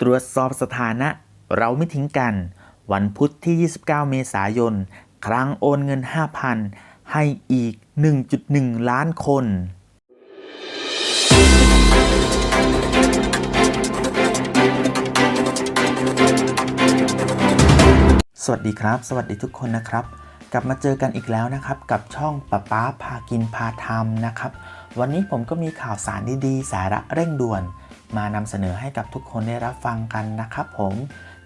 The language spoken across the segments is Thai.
ตรวจสอบสถานะ เราไม่ทิ้งกัน วันพุธที่ 29 เมษายน ครั้งโอนเงิน 5,000 ให้อีก 1.1 ล้านคนสวัสดีครับ สวัสดีทุกคนนะครับ กลับมาเจอกันอีกแล้วนะครับ กับช่องป้าป้าพากินพาทำนะครับ วันนี้ผมก็มีข่าวสารดีๆ สาระเร่งด่วน มานำเสนอให้กับทุกคนได้รับฟังกันนะครับผม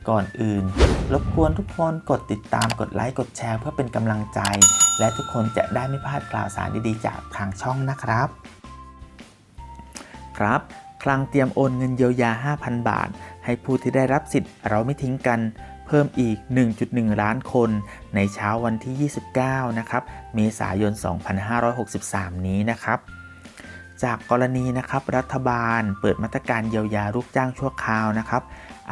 ก่อนอื่น รบกวนทุกคนกดติดตามกดไลค์กดแชร์เพื่อเป็นกำลังใจ และทุกคนจะได้ไม่พลาดข่าวสารดีๆ จากทางช่องนะครับ ครับคลังเตรียมโอนเงินเยียวยา 5,000 บาท ให้ผู้ที่ได้รับสิทธิ์เราไม่ทิ้งกัน เพิ่มอีก 1.1 ล้านคน ในเช้าวันที่ 29 นะครับ เมษายน 2563 นี้นะครับ จากกรณีนะครับรัฐบาลเปิดมาตรการเยียวยาลูกจ้างชั่วคราวนะครับ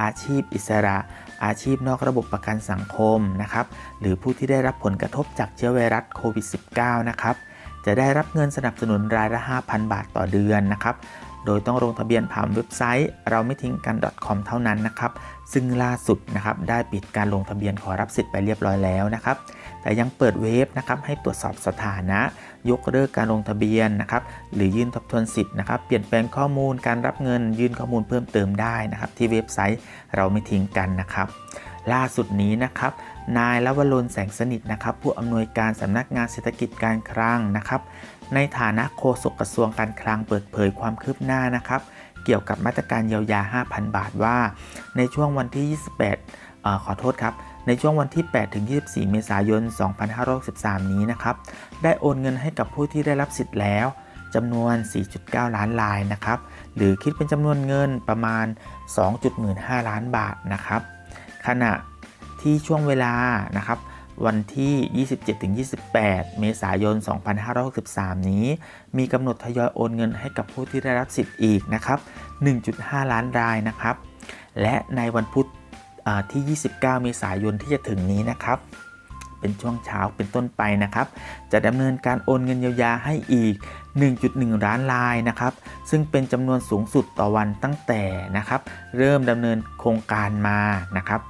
อาชีพอิสระ อาชีพนอกระบบประกันสังคมนะครับหรือผู้ที่ได้รับผลกระทบจากเชื้อไวรัสโควิด -19 นะครับจะได้รับเงินสนับสนุนรายละ 5,000 บาทต่อเดือนนะครับโดยต้องลงทะเบียนผ่านเว็บไซต์เราไม่ทิ้งกัน .com เท่านั้นนะครับซึ่งล่าสุดนะครับได้ปิดการลงทะเบียนขอรับสิทธิ์ไปเรียบร้อยแล้วนะครับ แต่ยังเปิดเว็บนะครับให้ตรวจสอบสถานะ ยกเลิกการลงทะเบียนนะครับหรือยื่นทบทวนสิทธิ์นะครับเปลี่ยนแปลงข้อมูลการรับเงินยื่นข้อมูลเพิ่มเติมได้นะครับที่เว็บไซต์เราไม่ทิ้งกันนะครับล่าสุดนี้นะครับ นายลวรนแสงสนิทนะครับ ผู้อำนวยการสำนักงานเศรษฐกิจการคลังนะครับ ในฐานะโฆษกกระทรวงการคลังเปิดเผยความคืบหน้านะครับ เกี่ยวกับมาตรการเยียวยา 5,000 บาทว่า ในช่วงวันที่ 28อขอโทษครับ ในช่วงวันที่ 8 ถึง 24 เมษายน 2563 นี้นะครับ ได้โอนเงินให้กับผู้ที่ได้รับสิทธิ์แล้วจำนวน 4.9 ล้านรายนะครับ หรือคิดเป็นจำนวนเงินประมาณ 2.15 ล้านบาทนะครับ ขณะที่ช่วงเวลานะครับวันที่ 27-28 เมษายน 2563 นี้ มีกำหนดทยอยโอนเงินให้กับผู้ที่ได้รับสิทธิ์อีกนะครับ 1.5 ล้านรายนะครับ และในวันพุธ ที่ 29 เมษายนที่จะถึงนี้นะครับ เป็นช่วงเช้าเป็นต้นไปนะครับ จะดำเนินการโอนเงินเยียวยาให้อีก 1.1 ล้านรายนะครับ ซึ่งเป็นจำนวนสูงสุดต่อวันตั้งแต่นะครับ เริ่มดำเนินโครงการมานะครับ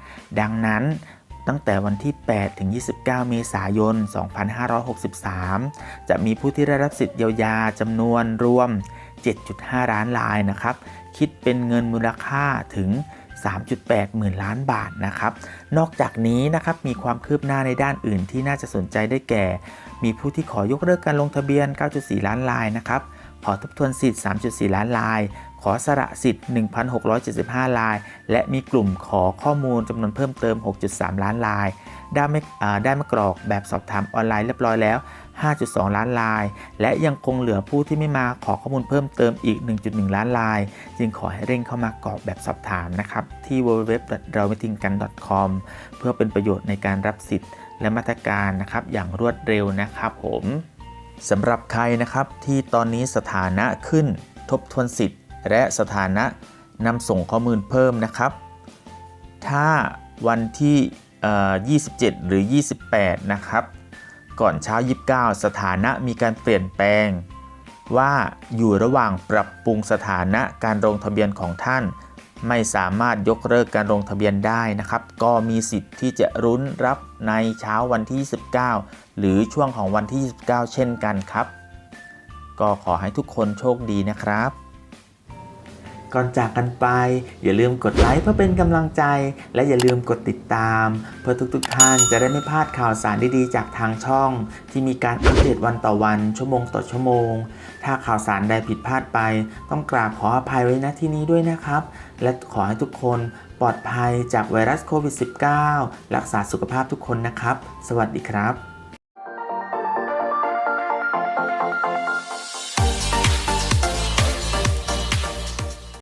ดังนั้นตั้งแต่วันที่ 8 ถึง 29 เมษายน 2563 จะมีผู้ที่ได้รับสิทธิ์เยียวยาจำนวนรวม 7.5 ล้านรายนะครับ คิดเป็นเงินมูลค่าถึง 3.8 หมื่นล้านบาทนะครับ นอกจากนี้นะครับมีความคืบหน้าในด้านอื่นที่น่าจะสนใจได้แก่ มีผู้ที่ขอยกเลิกการลงทะเบียน 9.4 ล้านรายนะครับ ขอทบทวนสิทธิ์ 3.4 ล้านราย ขอสละสิทธิ์ 1,675 ราย และมีกลุ่มขอข้อมูลจำนวนเพิ่มเติม 6.3 ล้านราย ได้ไม่ได้มากรอกแบบสอบถามออนไลน์เรียบร้อยแล้ว 5.2 ล้านราย และยังคงเหลือผู้ที่ไม่มาขอข้อมูลเพิ่มเติมอีก 1.1 ล้านราย จึงขอให้เร่งเข้ามากรอกแบบสอบถามนะครับ ที่ www เราไม่ทิ้งกัน .com เพื่อเป็นประโยชน์ในการรับสิทธิ์และมาตรการนะครับอย่างรวดเร็วนะครับผมสำหรับใครนะครับที่ตอนนี้สถานะขึ้น ทบทวนสิทธิ์ และสถานะนำส่งข้อมูลเพิ่มนะครับ ถ้าวันที่ 27 หรือ 28 นะครับ ก่อนเช้า 29 สถานะมีการเปลี่ยนแปลง ว่าอยู่ระหว่างปรับปรุงสถานะการลงทะเบียนของท่าน ไม่สามารถยกเลิกการลงทะเบียนได้นะครับ ก็มีสิทธิ์ที่จะรุ้นรับในเช้าวันที่ 29 หรือช่วงของวันที่ 29 เช่นกันครับ ก็ขอให้ทุกคนโชคดีนะครับ ก่อนจากกันไป อย่าลืมกดไลค์เพื่อเป็นกำลังใจ และอย่าลืมกดติดตาม เพื่อทุกๆ ท่านจะได้ไม่พลาดข่าวสารดีๆ จากทางช่อง ที่มีการอัปเดตวันต่อวัน ชั่วโมงต่อชั่วโมง ถ้าข่าวสารใดผิดพลาดไป ต้องกราบขออภัยไว้ณที่นี้ด้วยนะครับ และขอให้ทุกคนปลอดภัยจากไวรัสโควิด -19 รักษาสุขภาพทุกคนนะครับ สวัสดีครับ